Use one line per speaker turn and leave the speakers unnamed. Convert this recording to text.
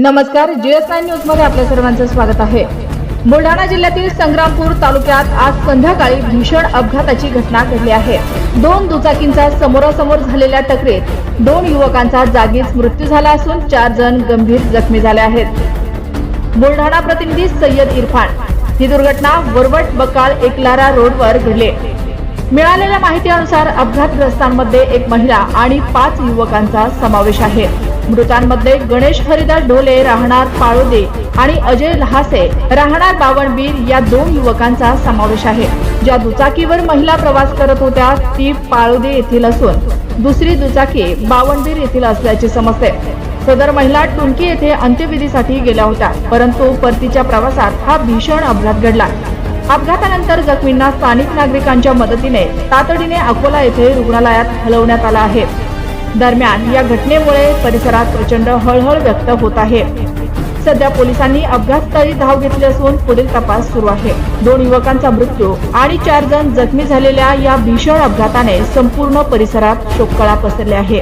नमस्कार GS nine न्यूजमध्ये आपल्या सर्वांचं स्वागत आहे. बुलढाणा जिल्ह्यातील संग्रामपूर तालुक्यात आज संध्याकाळी भीषण अपघाताची घटना घडली आहे. दोन दुचाकींचा समोरासमोर झालेल्या टकरीत दोन युवकांचा जागीच मृत्यू झाला असून चार जण गंभीर जखमी झाले आहेत. बुलढाणा प्रतिनिधी सय्यद इरफान. ही दुर्घटना वरवट बकाल एकलारा रोडवर घडली. मिळालेल्या माहितीनुसार अपघातग्रस्तांमध्ये एक महिला आणि पाच युवकांचा समावेश आहे. मृतांमध्ये गणेश हरिदास ढोले राहणार पाळोदे आणि अजय लहासे. राहणार बावणबीर या दोन युवकांचा समावेश आहे. ज्या दुचाकीवर महिला प्रवास करत होत्या ती पाळोदे येथील असून दुसरी दुचाकी बावणबीर येथील असल्याचे समजते सदर महिला टुंकी येथे अंत्यविधीसाठी गेल्या होत्या परंतु परतीच्या प्रवासात हा भीषण अपघात घडला. अपघातानंतर जखमींना स्थानिक नागरिकांच्या मदतीने तातडीने अकोला येथे रुग्णालयात हलवण्यात आला आहे. दरम्यान या घटनेमुळे परिसरात प्रचंड हळहळ व्यक्त होत आहे. सध्या पोलिसांनी अपघातस्थळी धाव घेतली असून पुढील तपास सुरू आहे. दोन युवकांचा मृत्यू आणि चार जण जखमी झालेल्या या भीषण अपघाताने संपूर्ण परिसरात शोककळा पसरली आहे.